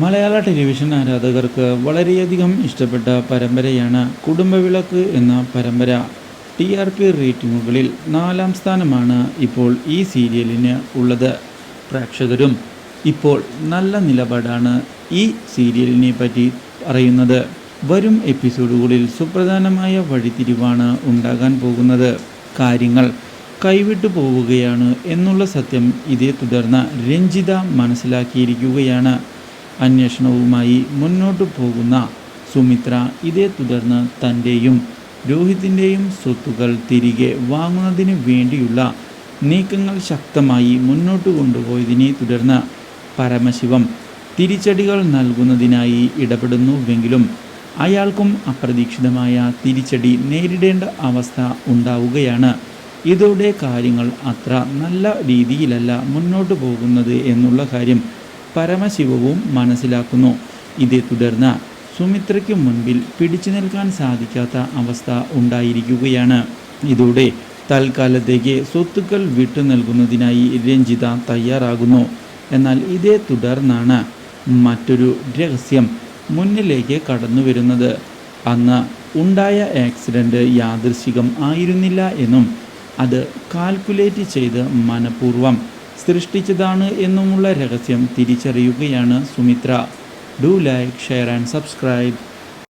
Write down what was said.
മലയാള television ആരാധകർക്ക് വളരെയധികം ഇഷ്ടപ്പെട്ട പരമ്പരയാണ് കുടുംബവിളക്ക് എന്ന പരമ്പര. ടി ആർ പി റേറ്റിംഗുകളിൽ നാലാം സ്ഥാനമാണ് ഇപ്പോൾ ഈ സീരിയലിന് ഉള്ളത്. പ്രേക്ഷകരും ഇപ്പോൾ നല്ല നിലപാടാണ് ഈ സീരിയലിനെ പറ്റി പറയുന്നത്. വരും എപ്പിസോഡുകളിൽ സുപ്രധാനമായ വഴിത്തിരിവാണ് ഉണ്ടാകാൻ പോകുന്നത്. കാര്യങ്ങൾ കൈവിട്ടു പോവുകയാണ് എന്നുള്ള സത്യം ഇതേ തുടർന്ന് രഞ്ജിത മനസ്സിലാക്കിയിരിക്കുകയാണ്. അന്വേഷണവുമായി മുന്നോട്ട് പോകുന്ന സുമിത്ര ഇതേ തുടർന്ന് തന്റെയും രോഹിതിന്റെയും സ്വത്തുക്കൾ തിരികെ വാങ്ങുന്നതിന് വേണ്ടിയുള്ള നീക്കങ്ങൾ ശക്തമായി മുന്നോട്ട് കൊണ്ടുപോയതിനെ തുടർന്ന് പരമശിവം തിരിച്ചടികൾ നൽകുന്നതിനായി ഇടപെടുന്നുവെങ്കിലും അയാൾക്കും അപ്രതീക്ഷിതമായ തിരിച്ചടി നേരിടേണ്ട അവസ്ഥ ഉണ്ടാവുകയാണ്. ഇതോടെ കാര്യങ്ങൾ അത്ര നല്ല രീതിയിലല്ല മുന്നോട്ട് പോകുന്നത് എന്നുള്ള കാര്യം പരമശിവവും മനസ്സിലാക്കുന്നു. ഇതേ തുടർന്ന് സുമിത്രയ്ക്ക് മുൻപിൽ പിടിച്ചു നിൽക്കാൻ സാധിക്കാത്ത അവസ്ഥ ഉണ്ടായിരിക്കുകയാണ്. ഇതോടെ തൽക്കാലത്തേക്ക് സ്വത്തുക്കൾ വിട്ടു നൽകുന്നതിനായി രഞ്ജിത തയ്യാറാകുന്നു. എന്നാൽ ഇതേ തുടർന്നാണ് മറ്റൊരു രഹസ്യം മുന്നിലേക്ക് കടന്നു വരുന്നത്. അന്ന് ഉണ്ടായ ആക്സിഡന്റ് യാദൃശികം ആയിരുന്നില്ല എന്നും അത് കാൽക്കുലേറ്റ് ചെയ്ത് മനഃപൂർവം സൃഷ്ടിച്ചതാണ് എന്നുമുള്ള രഹസ്യം തിരിച്ചറിയുകയാണ് Sumitra. Do like share and subscribe